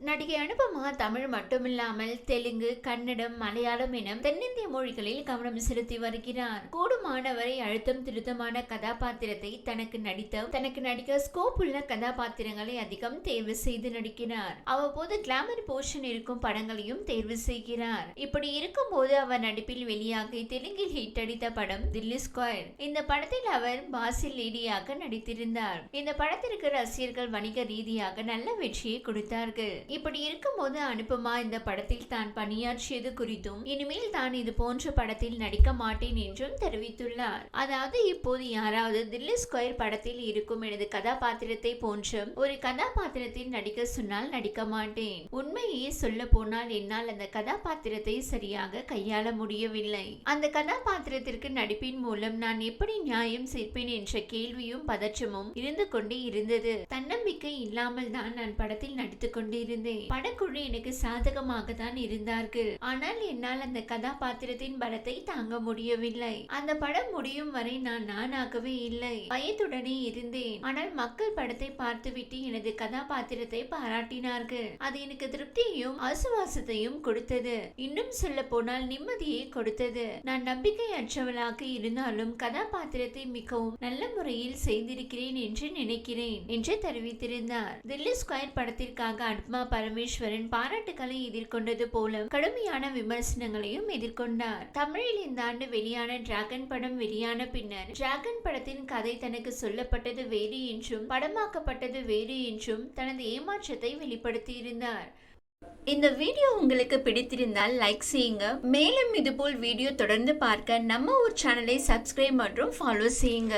நடிகை அனுபமா தமிழ் மட்டுமில்லாமல் தெலுங்கு கன்னடம் மலையாளம் என தென்னிந்திய மொழிகளில் கவனம் செலுத்தி வருகிறார். கூடுமானவரை அழுத்தம் திருத்தமான கதாபாத்திரத்தை தனக்கு நடித்த தனக்கு நடிக்க ஸ்கோப் உள்ள கதாபாத்திரங்களை அதிகம் தேர்வு செய்து நடிக்கிறார். அவ்வப்போது கிளாமர் போர்ஷன் இருக்கும் படங்களையும் தேர்வு செய்கிறார். இப்படி இருக்கும்போது அவர் நடிப்பில் வெளியாகி தெலுங்கில் ஹிட் அடித்த படம் தில்லி ஸ்கொயர். இந்த படத்தில் அவர் பாசில் லேடியாக நடித்திருந்தார். இந்த படத்திற்கு ரசிகர்கள் வணிக ரீதியாக நல்ல வெற்றியை கொடுத்தார்கள். இப்படி இருக்கும்போது அனுப்புமா இந்த படத்தில் தான் பணியாற்றியது குறித்தும் இனிமேல் தான் இது போன்ற படத்தில் நடிக்க மாட்டேன் என்றும் தெரிவித்துள்ளார். அதாவது இப்போது யாராவது தில்லி ஸ்கொயர் படத்தில் இருக்கும் எனது கதாபாத்திரத்தை போன்ற ஒரு கதாபாத்திரத்தில் நடிக்க சொன்னால் நடிக்க மாட்டேன். உண்மையே சொல்ல போனால் என்னால் அந்த கதாபாத்திரத்தை சரியாக கையாள முடியவில்லை. அந்த கதாபாத்திரத்திற்கு நடிப்பின் மூலம் நான் எப்படி நியாயம் சேர்ப்பேன் என்ற கேள்வியும் பதற்றமும் இருந்து கொண்டே இருந்தது. தன்னம்பிக்கை இல்லாமல் தான் நான் படத்தில் நடித்துக் கொண்டிருந்தேன். படக்குழு எனக்கு சாதகமாக தான் இருந்தார்கள். ஆனால் என்னால் அந்த கதாபாத்திரத்தின் பலத்தை தாங்க முடியவில்லை. அந்த படம் முடியும் வரை நான் நானாகவே இல்லை. பயத்துடனே இருந்தேன். ஆனால் மக்கள் படத்தை பார்த்துவிட்டு எனது கதாபாத்திரத்தை பாராட்டினார்கள். அது எனக்கு திருப்தியையும் ஆசுவாசத்தையும் கொடுத்தது. இன்னும் சொல்ல போனால் நிம்மதியை கொடுத்தது. நான் நம்பிக்கையற்றவளாக இருந்தாலும் கதாபாத்திரத்தை மிகவும் நல்ல முறையில் செய்திருக்கிறேன் என்று நினைக்கிறேன் என்று தெரிவித்திருந்தார். தில்லி ஸ்கொயர் படத்திற்காக அட்மா பரமேஸ்வரன் பாராட்டுகளை எதிர்கொண்டது போல கடுமையான விமர்சனங்களையும் எதிர்கொண்டார். தமிழில் இந்த ஆண்டு வெளியான டிராகன் படம் வெளியான பின்னர் டிராகன் படத்தின் கதை தனக்கு சொல்லப்பட்டது வேறு என்றும் படமாக்கப்பட்டது வேறு என்றும் தனது ஏமாற்றத்தை வெளிப்படுத்தியிருந்தார். இந்த வீடியோ உங்களுக்கு பிடித்திருந்தால் லைக் செய்யுங்க. மேலும் இதுபோல் வீடியோ தொடர்ந்து பார்க்க நம்ம ஊர் சேனலை சப்ஸ்கிரைப் மற்றும் ஃபாலோ செய்யுங்க.